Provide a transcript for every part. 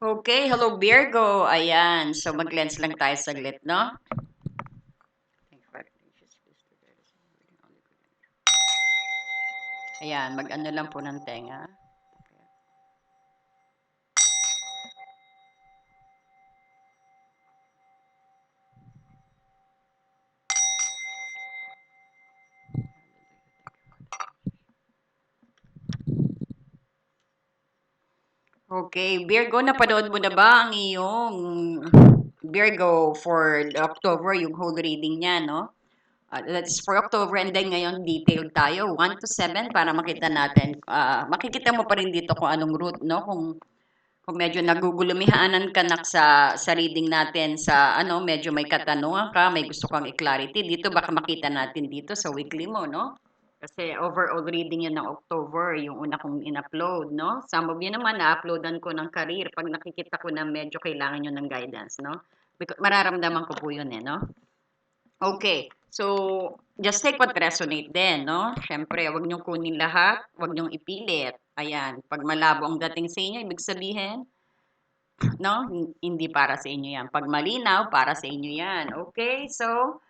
Okay, hello Virgo. Ayan, so mag-lens lang tayo saglit, no? Ayan, mag-ano lang po ng tenga. Okay, Virgo, napanood mo na ba ang iyong Virgo for October, yung whole reading niya, no? Uh, that's for October and then ngayon detailed tayo 1 to 7 para makita natin uh, makikita mo pa rin dito kung anong root no kung kung medyo nagugulumihanan ka na sa sa reading natin sa ano medyo may katanungan ka may gusto kang i-clarity dito baka makita natin dito sa weekly mo no kasi overall reading yun ng October yung una kong in-upload no some of you naman na-uploadan ko ng career pag nakikita ko na medyo kailangan nyo ng guidance no mararamdaman ko po yun eh no Okay. So, just take what resonate din, no? Siyempre, wag niyong kunin lahat, wag niyong ipilit. Ayan, pag malabo ang dating sa inyo, ibig sabihin, no? Hindi para sa inyo yan. Pag malinaw, para sa inyo yan. Okay, so,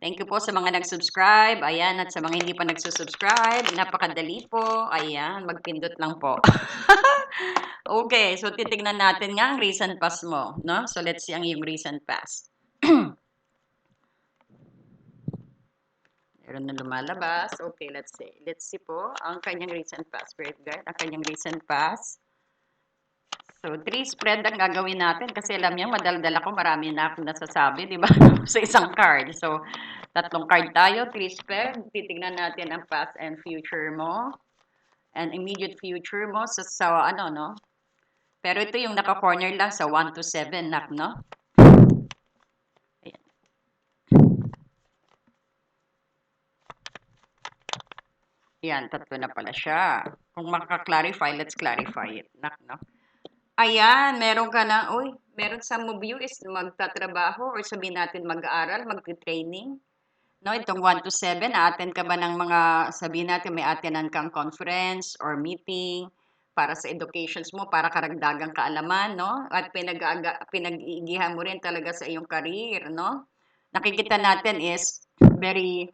thank you po sa mga nag-subscribe. Ayan, at sa mga hindi pa nagsusubscribe, napakadali po. Ayan, magpindot lang po. okay, so titignan natin nga ang recent past mo, no? So, let's see ang iyong recent past. Meron na lumalabas. Okay, let's see. Let's see po ang kanyang recent past. Spirit guide, ang kanyang recent past. So, three spread ang gagawin natin kasi alam niyo, madaldal ako, marami na akong nasasabi, di ba? sa isang card. So, tatlong card tayo, three spread. Titignan natin ang past and future mo. And immediate future mo sa, sa ano, no? Pero ito yung naka-corner lang sa 1 to 7, nak, no? Yan, tatlo na pala siya. Kung makaka-clarify, let's clarify it. Nak, no? Ayan, meron ka na, uy, meron sa move you is magtatrabaho or sabihin natin mag-aaral, mag-training. No, itong 1 to 7, attend ka ba ng mga, sabihin natin may attendan kang conference or meeting para sa educations mo, para karagdagang kaalaman, no? At pinag pinag-iigihan mo rin talaga sa iyong career, no? Nakikita natin is very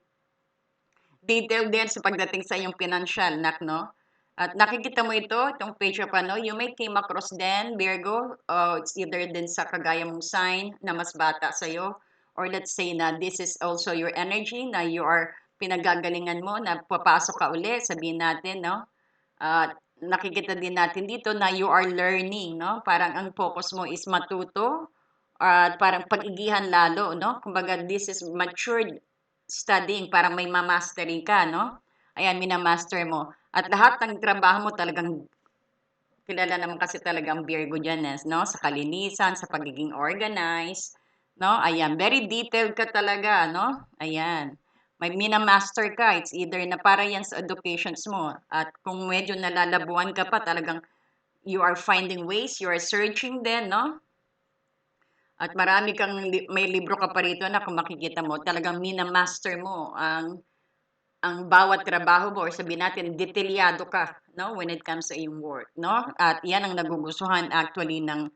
detail din sa pagdating sa iyong financial, nak, no? At nakikita mo ito, itong page of ano, you may came across then, Virgo, uh, it's either din sa kagaya mong sign na mas bata sa'yo, or let's say na this is also your energy, na you are pinagagalingan mo, na papasok ka uli, sabihin natin, no? At uh, nakikita din natin dito na you are learning, no? Parang ang focus mo is matuto, at uh, parang pag-igihan lalo, no? Kumbaga, this is matured studying, para may ma-mastering ka, no? Ayan, minamaster mo. At lahat ng trabaho mo talagang kilala naman kasi talagang Virgo dyan, no? Sa kalinisan, sa pagiging organized, no? Ayan, very detailed ka talaga, no? Ayan. May minamaster ka. It's either na para yan sa educations mo. At kung medyo nalalabuan ka pa, talagang you are finding ways, you are searching din, no? At marami kang may libro ka pa rito na kung makikita mo, talagang minamaster mo ang ang bawat trabaho mo or sabihin natin detalyado ka no when it comes sa iyong work no? At yan ang nagugustuhan actually ng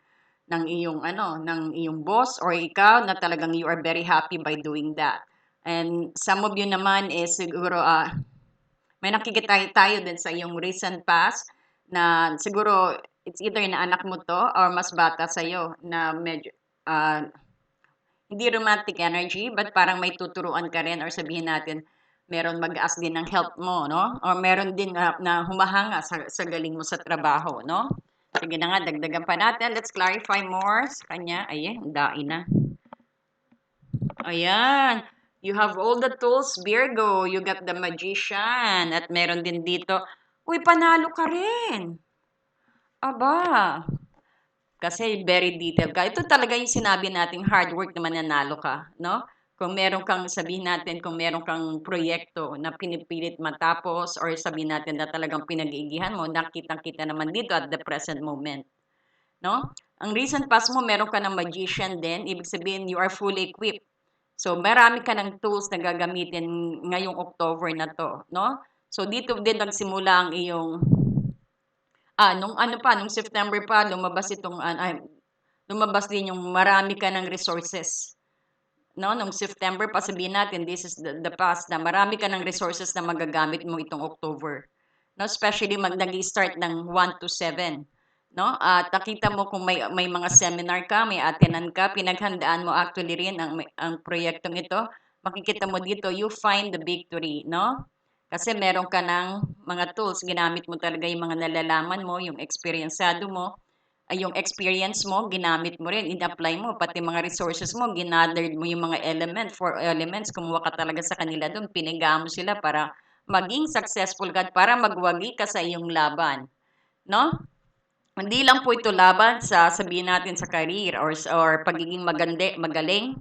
ng iyong ano ng iyong boss or ikaw na talagang you are very happy by doing that. And some of you naman is siguro uh, may nakikita tayo din sa iyong recent past na siguro it's either na anak mo to or mas bata sa iyo na medyo uh, hindi romantic energy, but parang may tuturuan ka rin or sabihin natin, meron mag-ask din ng help mo, no? Or meron din na, na humahanga sa, sa galing mo sa trabaho, no? Sige na nga, dagdagan pa natin. Let's clarify more sa kanya. Ayan, dain na. Ayan. You have all the tools, Virgo. You got the magician. At meron din dito, uy, panalo ka rin. Aba, kasi very detailed ka. Ito talaga yung sinabi nating hard work na mananalo ka, no? Kung meron kang, sabihin natin, kung meron kang proyekto na pinipilit matapos or sabihin natin na talagang pinag-iigihan mo, nakitang-kita naman dito at the present moment. No? Ang recent past mo, meron ka ng magician din. Ibig sabihin, you are fully equipped. So, marami ka ng tools na gagamitin ngayong October na to. No? So, dito din nagsimula ang iyong Ah, nung ano pa, nung September pa, lumabas itong, an ay, lumabas din yung marami ka ng resources. No, nung September pa sabihin natin, this is the, the past, na marami ka ng resources na magagamit mo itong October. No, especially mag nag-start ng 1 to 7. No? At nakita mo kung may may mga seminar ka, may attendant ka, pinaghandaan mo actually rin ang ang proyektong ito. Makikita mo dito, you find the victory, no? Kasi meron ka ng mga tools, ginamit mo talaga yung mga nalalaman mo, yung experiencado mo, yung experience mo, ginamit mo rin, in-apply mo, pati mga resources mo, ginathered mo yung mga element, four elements, kumuha ka talaga sa kanila doon, piniga mo sila para maging successful ka para magwagi ka sa iyong laban. No? Hindi lang po ito laban sa sabihin natin sa career or, or pagiging magande, magaling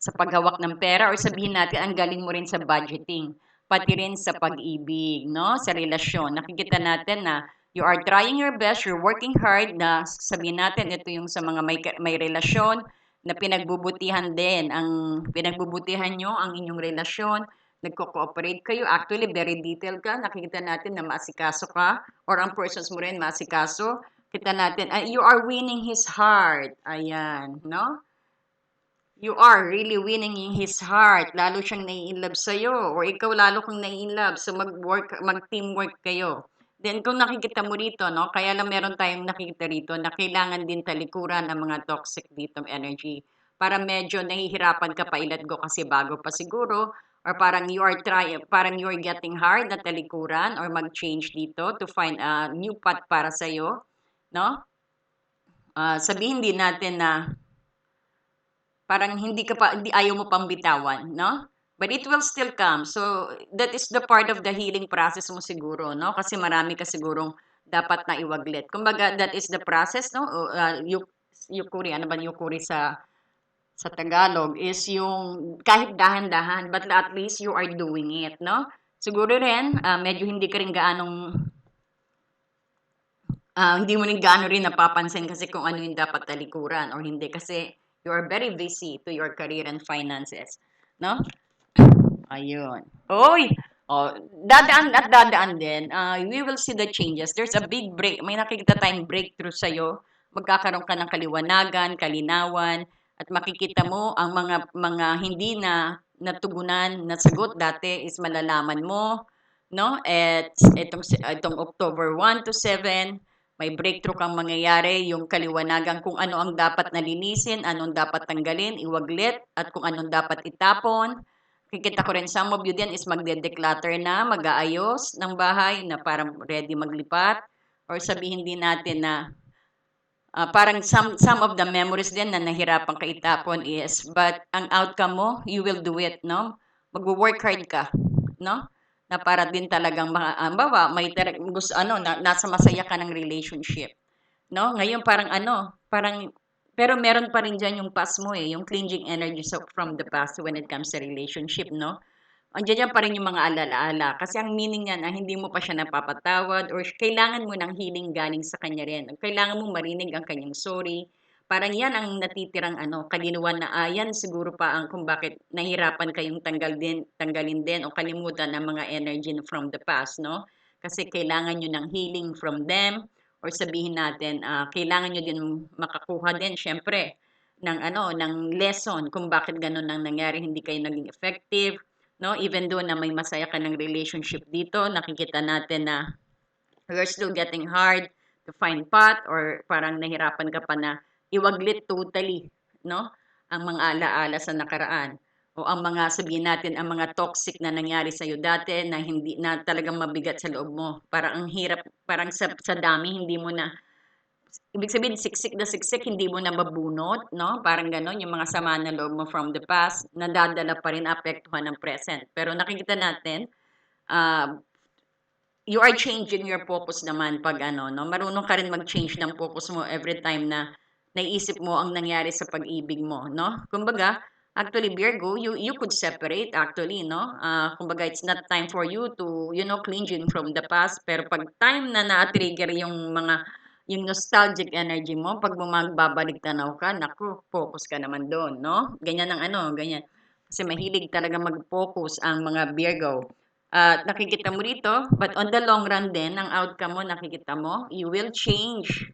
sa paghawak ng pera or sabihin natin ang galing mo rin sa budgeting pati rin sa pag-ibig, no? Sa relasyon. Nakikita natin na you are trying your best, you're working hard na sabihin natin ito yung sa mga may, may relasyon na pinagbubutihan din. Ang pinagbubutihan nyo ang inyong relasyon, nagko-cooperate kayo. Actually, very detailed ka. Nakikita natin na maasikaso ka or ang persons mo rin maasikaso. Kita natin, uh, you are winning his heart. Ayan, no? you are really winning in his heart, lalo siyang nai-inlove sa'yo, or ikaw lalo kang nai-inlove, so mag-work, mag-teamwork kayo. Then, kung nakikita mo rito, no, kaya lang meron tayong nakikita rito na kailangan din talikuran ng mga toxic dito energy para medyo nahihirapan ka pa ilat go kasi bago pa siguro or parang you are trying, parang you are getting hard na talikuran or mag-change dito to find a new path para sa'yo, no? Uh, sabihin din natin na parang hindi ka pa, hindi ayaw mo pang bitawan, no? But it will still come. So, that is the part of the healing process mo siguro, no? Kasi marami ka sigurong dapat na iwaglit. Kumbaga, that is the process, no? Uh, yukuri, ano ba yukuri sa sa Tagalog is yung kahit dahan-dahan, but at least you are doing it, no? Siguro rin, uh, medyo hindi ka rin gaanong uh, hindi mo rin gaano rin napapansin kasi kung ano yung dapat talikuran or hindi kasi you are very busy to your career and finances. No? Ayun. Oy! Oh, dadaan at dadaan din. Uh, we will see the changes. There's a big break. May nakikita tayong breakthrough sa'yo. Magkakaroon ka ng kaliwanagan, kalinawan, at makikita mo ang mga mga hindi na natugunan na sagot dati is malalaman mo no at itong itong October 1 to 7 may breakthrough kang mangyayari, yung kaliwanagan kung ano ang dapat nalinisin, anong dapat tanggalin, iwaglit, at kung anong dapat itapon. Kikita ko rin some of you din is magde-declutter na, mag-aayos ng bahay na parang ready maglipat. Or sabihin din natin na uh, parang some, some of the memories din na nahirapan ka itapon is, but ang outcome mo, you will do it, no? Mag-work hard ka, no? na para din talagang mga um, bawa may gusto ano na, nasa masaya ka ng relationship no ngayon parang ano parang pero meron pa rin diyan yung past mo eh yung clinging energy so from the past when it comes to relationship no? Andiyan yan pa rin yung mga alala-ala. Kasi ang meaning niya na hindi mo pa siya napapatawad or kailangan mo ng healing galing sa kanya rin. Kailangan mo marinig ang kanyang sorry. Parang yan ang natitirang ano, kalinuan na ayan siguro pa ang kung bakit nahirapan kayong tanggal din, tanggalin din o kalimutan ng mga energy from the past, no? Kasi kailangan nyo ng healing from them or sabihin natin, uh, kailangan nyo din makakuha din, syempre, ng ano, ng lesson kung bakit ganun ang nangyari, hindi kayo naging effective, no? Even though na may masaya ka ng relationship dito, nakikita natin na we're still getting hard to find path or parang nahirapan ka pa na iwaglit totally, no? Ang mga alaala sa nakaraan o ang mga sabihin natin ang mga toxic na nangyari sa iyo dati na hindi na talagang mabigat sa loob mo. Parang ang hirap, parang sa, sa dami hindi mo na ibig sabihin siksik na siksik hindi mo na mabunot, no? Parang gano'n yung mga sama na loob mo from the past nadadala pa rin apektuhan ng present. Pero nakikita natin uh, you are changing your focus naman pag ano, no? Marunong ka rin mag-change ng focus mo every time na naiisip mo ang nangyari sa pag-ibig mo, no? Kumbaga, actually Virgo, you you could separate actually, no? Uh, kumbaga it's not time for you to, you know, clinging from the past, pero pag time na na-trigger yung mga yung nostalgic energy mo, pag magbabalik tanaw ka, naku, focus ka naman doon, no? Ganyan ang ano, ganyan. Kasi mahilig talaga mag-focus ang mga Virgo. At nakikita mo rito, but on the long run din, ang outcome mo, nakikita mo, you will change.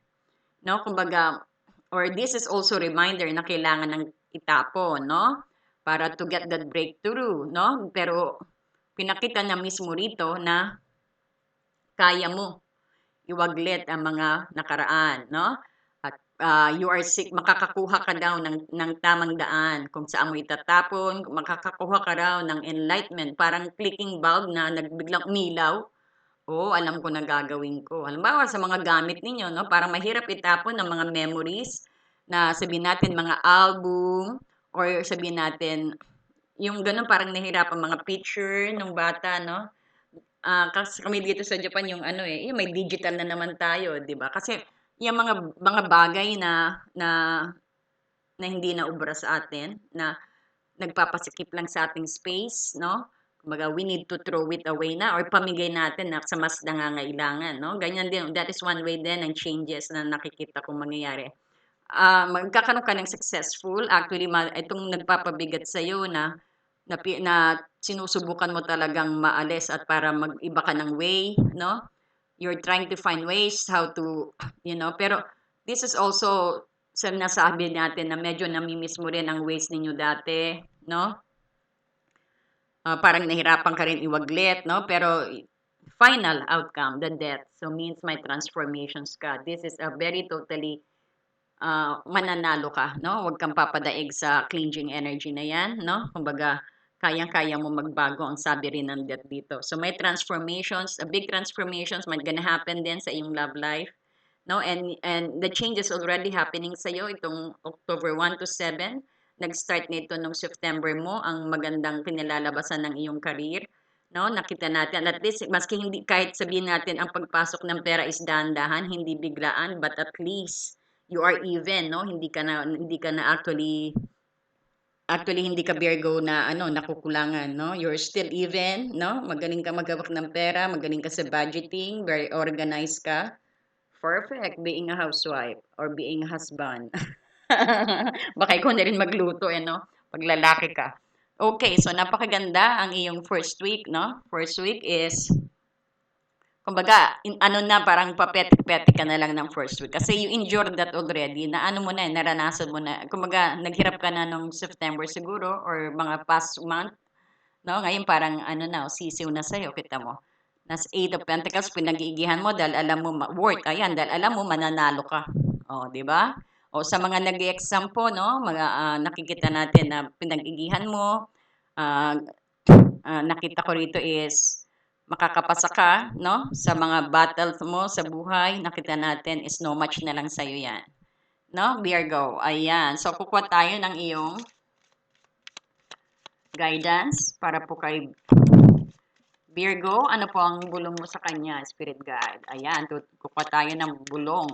No? Kumbaga, or this is also reminder na kailangan ng itapon, no? Para to get that breakthrough, no? Pero pinakita niya mismo rito na kaya mo iwaglit ang mga nakaraan, no? At ah, you are sick, makakakuha ka daw ng, ng tamang daan kung saan mo itatapon, makakakuha ka raw ng enlightenment, parang clicking bulb na nagbiglang umilaw. Oo, alam ko na gagawin ko. Halimbawa sa mga gamit ninyo, no? Parang mahirap itapon ng mga memories na sabihin natin mga album or sabihin natin yung ganun parang nahirapan mga picture ng bata, no? Ah, kasi kami dito sa Japan yung ano eh, may digital na naman tayo, 'di ba? Kasi yung mga mga bagay na na na hindi na ubra sa atin, na nagpapasikip lang sa ating space, no? Kumbaga, we need to throw it away na or pamigay natin na sa mas nangangailangan, no? Ganyan din, that is one way din ng changes na nakikita kong mangyayari. Ah, magkakaroon ka ng successful, actually, ma- itong nagpapabigat sa'yo na na, na sinusubukan mo talagang maalis at para mag-iba ka ng way, no? You're trying to find ways how to, you know, pero this is also sa nasabi natin na medyo namimiss mo rin ang ways ninyo dati, no? Ah, parang nahirapan ka rin iwaglit, no? Pero final outcome, the death. So means my transformations ka. This is a very totally ah, mananalo ka, no? Huwag kang papadaig sa clinging energy na yan, no? Kumbaga, kayang-kaya mo magbago ang sabi rin ng death dito. So may transformations, a big transformations might gonna happen din sa iyong love life. No? And, and the changes already happening sa iyo itong October 1 to 7. Nag-start nito nung September mo ang magandang pinalalabasan ng iyong career. No, nakita natin at least maski hindi kahit sabihin natin ang pagpasok ng pera is dahan-dahan, hindi biglaan, but at least you are even, no? Hindi ka na hindi ka na actually actually hindi ka Virgo na ano nakukulangan, no? You're still even, no? Magaling ka maghawak ng pera, magaling ka sa budgeting, very organized ka. Perfect being a housewife or being a husband. Baka ikaw na rin magluto eh, no? Pag lalaki ka. Okay, so napakaganda ang iyong first week, no? First week is kumbaga, in, ano na, parang papetik-petik ka na lang ng first week. Kasi you endured that already, na ano mo na, eh, naranasan mo na. Kumbaga, naghirap ka na nung September siguro, or mga past month, no? Ngayon parang, ano na, sisiw na sa'yo, kita mo. Nas Eight of Pentacles, pinag-iigihan mo dahil alam mo, worth, ayan, dahil alam mo, mananalo ka. O, di ba? O, sa mga nag-exam po, no, mga, ah, nakikita natin na pinag-igihan mo, ah, ah, nakita ko rito is, makakapasa ka, no? Sa mga battles mo sa buhay, nakita natin is no match na lang sa'yo yan. No? Virgo. Ayan. So, kukuha tayo ng iyong guidance para po kay Virgo. Ano po ang bulong mo sa kanya, Spirit Guide? Ayan. Kukuha tayo ng bulong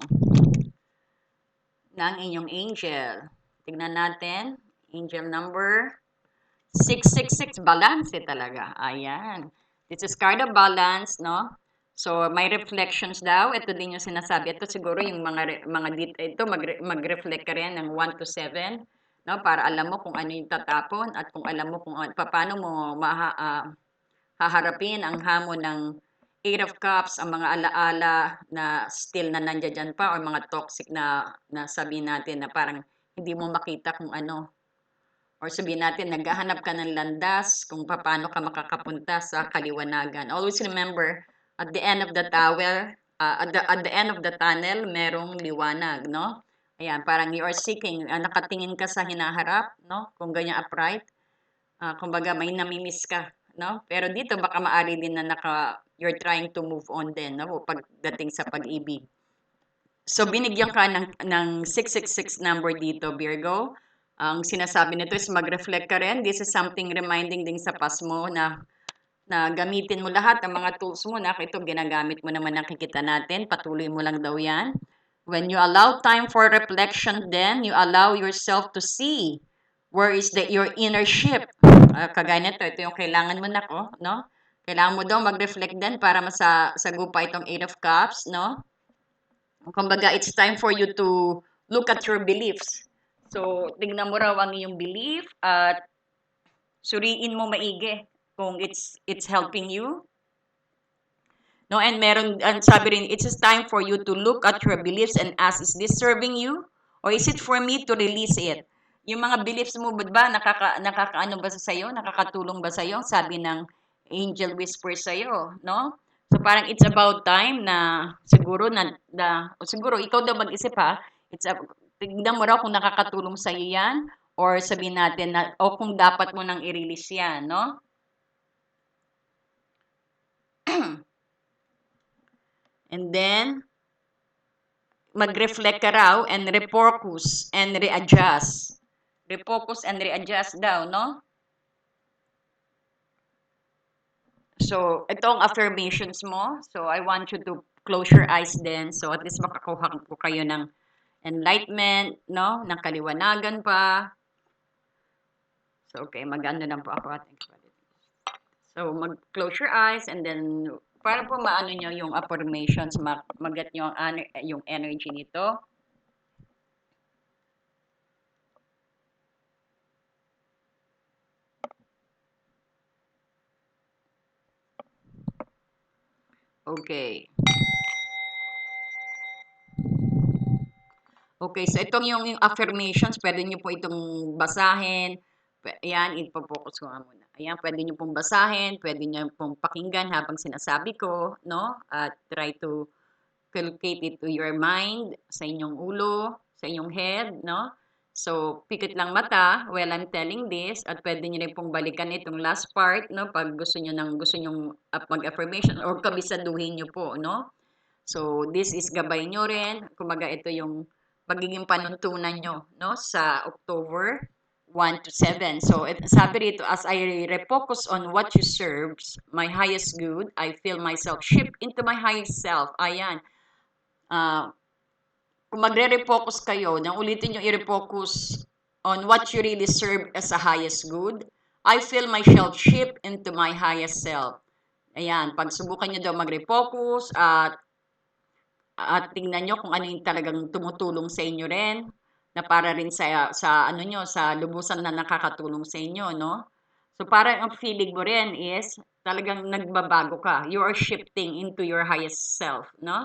ng inyong angel. Tignan natin. Angel number 666. Balance eh talaga. Ayan. This is card of balance, no? So, may reflections daw. Ito din yung sinasabi. Ito siguro yung mga, mga dit, ito mag, mag-reflect ka rin ng 1 to 7, no? Para alam mo kung ano yung tatapon at kung alam mo kung ano- paano mo maha, ah, haharapin ang hamon ng Eight of Cups, ang mga alaala na still na nandiyan pa or mga toxic na, na sabihin natin na parang hindi mo makita kung ano or sabihin natin, naghahanap ka ng landas kung paano ka makakapunta sa kaliwanagan. Always remember, at the end of the tower, uh, at, the, at the end of the tunnel, merong liwanag, no? Ayan, parang you are seeking, uh, nakatingin ka sa hinaharap, no? Kung ganyan upright, uh, kumbaga may namimiss ka, no? Pero dito baka maari din na naka, you're trying to move on din, no? Pagdating sa pag-ibig. So, binigyan ka ng, ng 666 number dito, Virgo. Ang sinasabi nito is mag-reflect ka rin. This is something reminding din sa past mo na na gamitin mo lahat ng mga tools mo na ito ginagamit mo naman nakikita natin. Patuloy mo lang daw yan. When you allow time for reflection, then you allow yourself to see where is the your inner ship. Uh, kagaya nito, ito yung kailangan mo na ko, no? Kailangan mo daw mag-reflect din para masa sagupa itong Eight of Cups, no? Kumbaga, it's time for you to look at your beliefs. So, tingnan mo raw ang iyong belief at suriin mo maigi kung it's it's helping you. No, and meron, and sabi rin, it's time for you to look at your beliefs and ask, is this serving you? Or is it for me to release it? Yung mga beliefs mo ba, ba nakaka, nakakaano ba sa sa'yo? Nakakatulong ba sa'yo? Sabi ng angel whisper sa'yo, no? So parang it's about time na siguro na, na siguro ikaw daw mag-isip ha, it's a, tignan mo raw kung nakakatulong sa'yo yan or sabihin natin na o kung dapat mo nang i-release yan, no? And then, mag-reflect ka raw and refocus and readjust. Refocus and readjust daw, no? So, ito ang affirmations mo. So, I want you to close your eyes then. So, at least makakuha ko kayo ng enlightenment, no? Ng kaliwanagan pa. So, okay, mag-ano lang po ako. So, mag-close your eyes and then para po maano nyo yung affirmations, mag magat nyo ang, yung energy nito. Okay. Okay, so itong yung, yung affirmations, pwede nyo po itong basahin. Ayan, ipo-focus ko nga muna. Ayan, pwede nyo pong basahin, pwede nyo pong pakinggan habang sinasabi ko, no? At try to cultivate it to your mind, sa inyong ulo, sa inyong head, no? So, pikit lang mata while I'm telling this at pwede nyo rin pong balikan itong last part, no? Pag gusto nyo nang gusto nyo mag-affirmation or kabisaduhin nyo po, no? So, this is gabay nyo rin. Kumaga, ito yung magiging panuntunan nyo, no? Sa October 1 to 7. So, it, sabi rito, as I refocus on what you serves, my highest good, I feel myself shift into my highest self. Ayan. Uh, kung magre-refocus kayo, nang ulitin nyo i-refocus on what you really serve as a highest good, I feel myself shift into my highest self. Ayan, pag subukan nyo daw mag-refocus at at tingnan nyo kung ano yung talagang tumutulong sa inyo rin na para rin sa sa ano nyo sa lubusan na nakakatulong sa inyo no? So parang ang feeling mo rin is talagang nagbabago ka. You are shifting into your highest self no?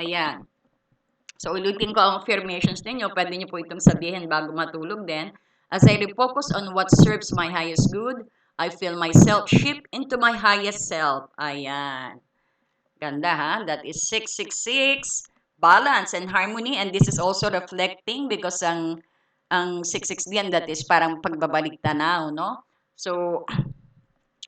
Ayan. So ulitin ko ang affirmations ninyo. Pwede niyo po itong sabihin bago matulog din. As I refocus on what serves my highest good I feel myself shift into my highest self. Ayan Ganda ha? That is 666, balance and harmony. And this is also reflecting because ang ang 66 diyan that is parang pagbabalik tanaw, no? So,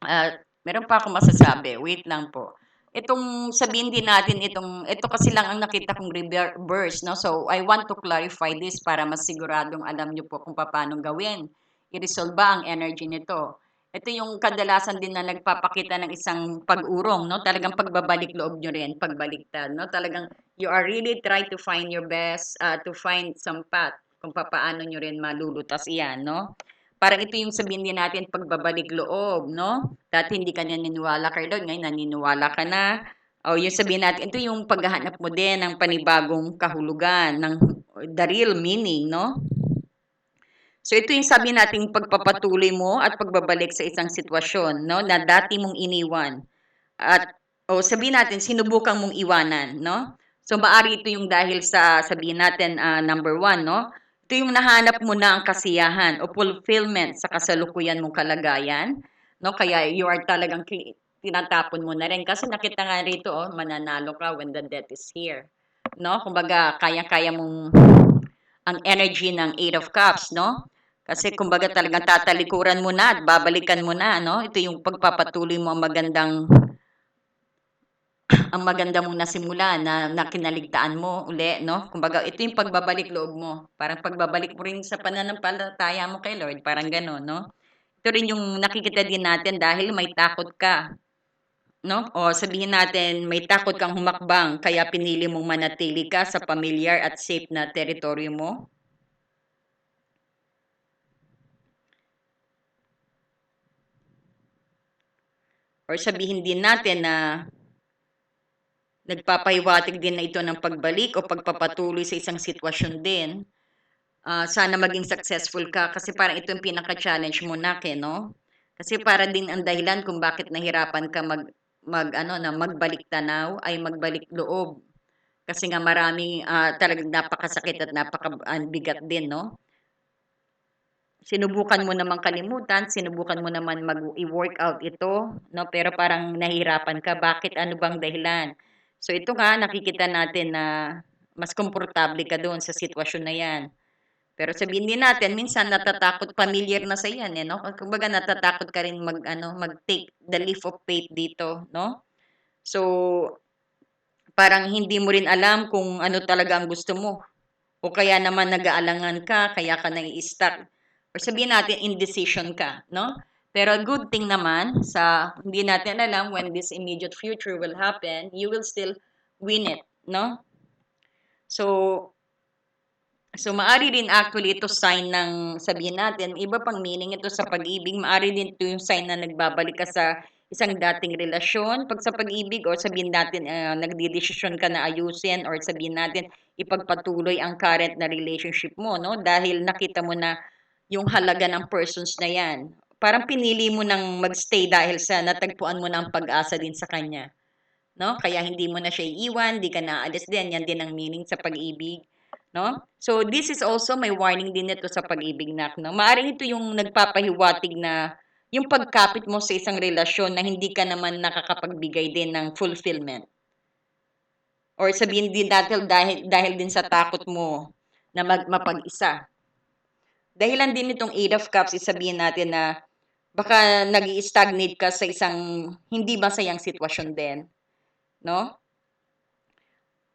uh, meron pa akong masasabi. Wait lang po. Itong sabihin din natin itong ito kasi lang ang nakita kong reverse, no? So, I want to clarify this para masiguradong alam niyo po kung paano gawin. I-resolve ba ang energy nito? Ito yung kadalasan din na nagpapakita ng isang pag-urong, no? Talagang pagbabalik loob nyo rin, pagbaliktad, no? Talagang you are really try to find your best, uh, to find some path kung paano nyo rin malulutas iyan, no? Parang ito yung sabihin din natin pagbabalik loob, no? Dati hindi ka naniniwala ka doon, ngayon naniniwala ka na. O yung sabihin natin, ito yung paghahanap mo din ng panibagong kahulugan, ng the real meaning, no? So ito yung sabi nating pagpapatuloy mo at pagbabalik sa isang sitwasyon, no, na dati mong iniwan. At o sabihin natin sinubukan mong iwanan, no? So maari ito yung dahil sa sabihin natin uh, number one, no? Ito yung nahanap mo na ang kasiyahan o fulfillment sa kasalukuyan mong kalagayan, no? Kaya you are talagang tinatapon mo na rin kasi nakita nga rito, oh, mananalo ka when the death is here. No? Kumbaga, kaya-kaya mong ang energy ng Eight of Cups, no? Kasi kumbaga talagang tatalikuran mo na at babalikan mo na, no? Ito yung pagpapatuloy mo ang magandang ang maganda mong nasimula na, na kinaligtaan mo uli, no? Kumbaga, ito yung pagbabalik loob mo. Parang pagbabalik mo rin sa pananampalataya mo kay Lord, parang gano'n, no? Ito rin yung nakikita din natin dahil may takot ka, no? O sabihin natin, may takot kang humakbang, kaya pinili mong manatili ka sa familiar at safe na teritoryo mo. Or sabihin din natin na nagpapahiwatig din na ito ng pagbalik o pagpapatuloy sa isang sitwasyon din. Uh, sana maging successful ka kasi parang ito yung pinaka-challenge mo na, ke, no? Kasi para din ang dahilan kung bakit nahirapan ka mag mag ano na magbalik tanaw ay magbalik loob. Kasi nga maraming ah, talagang napakasakit at napakabigat din, no? Sinubukan mo namang kalimutan, sinubukan mo naman mag-i-workout ito, no? Pero parang nahihirapan ka. Bakit? Ano bang dahilan? So ito nga, nakikita natin na mas komportable ka doon sa sitwasyon na yan. Pero sabihin din natin, minsan natatakot, familiar na sa yan, eh, no? Kumbaga natatakot ka rin mag, ano, mag-take the leap of faith dito, no? So, parang hindi mo rin alam kung ano talaga ang gusto mo. O kaya naman nag-aalangan ka, kaya ka nai-stuck. Or sabihin natin, indecision ka, no? Pero good thing naman, sa hindi natin alam when this immediate future will happen, you will still win it, no? So, So, maari din actually ito sign ng, sabihin natin, iba pang meaning ito sa pag-ibig. Maari din ito yung sign na nagbabalik ka sa isang dating relasyon. Pag sa pag-ibig, or sabihin natin, uh, nagdidesisyon ka na ayusin, or sabihin natin, ipagpatuloy ang current na relationship mo, no? Dahil nakita mo na yung halaga ng persons na yan. Parang pinili mo nang magstay dahil sa natagpuan mo ng pag-asa din sa kanya. No? Kaya hindi mo na siya iiwan, di ka naalis din. Yan din ang meaning sa pag-ibig no? So this is also may warning din nito sa pag-ibig nak, no? Maaring ito yung nagpapahiwatig na yung pagkapit mo sa isang relasyon na hindi ka naman nakakapagbigay din ng fulfillment. Or sabihin din dahil, dahil, dahil din sa takot mo na mag, mapag-isa. Dahilan din itong Eight of Cups, isabihin natin na baka nag stagnate ka sa isang hindi masayang sitwasyon din. No?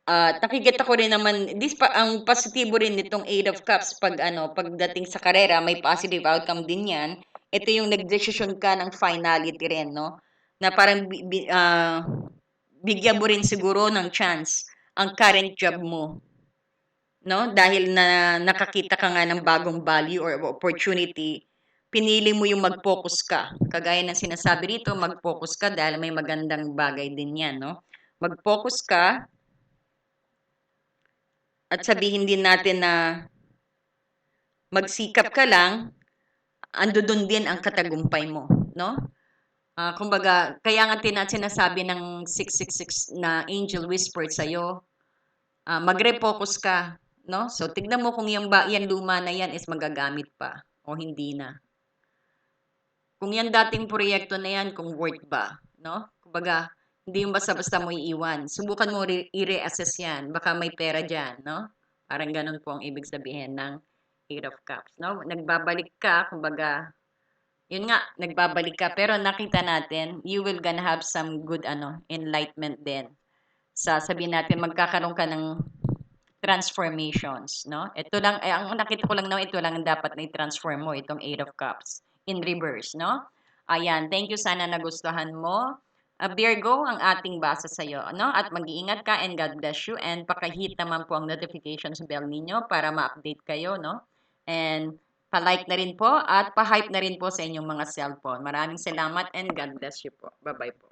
At nakikita ko rin naman, this pa, ang positibo rin nitong Eight of Cups pag ano, pagdating sa karera, may positive outcome din yan. Ito yung nagdesisyon ka ng finality rin, no? Na parang uh, bigyan mo rin siguro ng chance ang current job mo. No? Dahil na nakakita ka nga ng bagong value or opportunity, pinili mo yung mag-focus ka. Kagaya ng sinasabi rito, mag-focus ka dahil may magandang bagay din yan, no? Mag-focus ka, at sabihin din natin na magsikap ka lang, ando doon din ang katagumpay mo, no? Uh, kumbaga, kaya nga tina sinasabi ng 666 na angel whispered sa'yo, uh, magre-focus ka, no? So, tignan mo kung yung, ba, yan luma na yan is magagamit pa o hindi na. Kung yan dating proyekto na yan, kung worth ba, no? Kumbaga, hindi yung basta-basta mo iiwan. Subukan mo i-reassess yan. Baka may pera dyan, no? Parang ganun po ang ibig sabihin ng Eight of Cups, no? Nagbabalik ka, kumbaga, yun nga, nagbabalik ka. Pero nakita natin, you will gonna have some good, ano, enlightenment din. Sa sabihin natin, magkakaroon ka ng transformations, no? Ito lang, eh, ang nakita ko lang no, ito lang dapat na i-transform mo, itong Eight of Cups in reverse, no? Ayan, thank you, sana nagustuhan mo uh, Virgo ang ating basa sa iyo. Ano? At mag-iingat ka and God bless you. And pakahit naman po ang notifications bell ninyo para ma-update kayo. No? And pa-like na rin po at pa-hype na rin po sa inyong mga cellphone. Maraming salamat and God bless you po. Bye-bye po.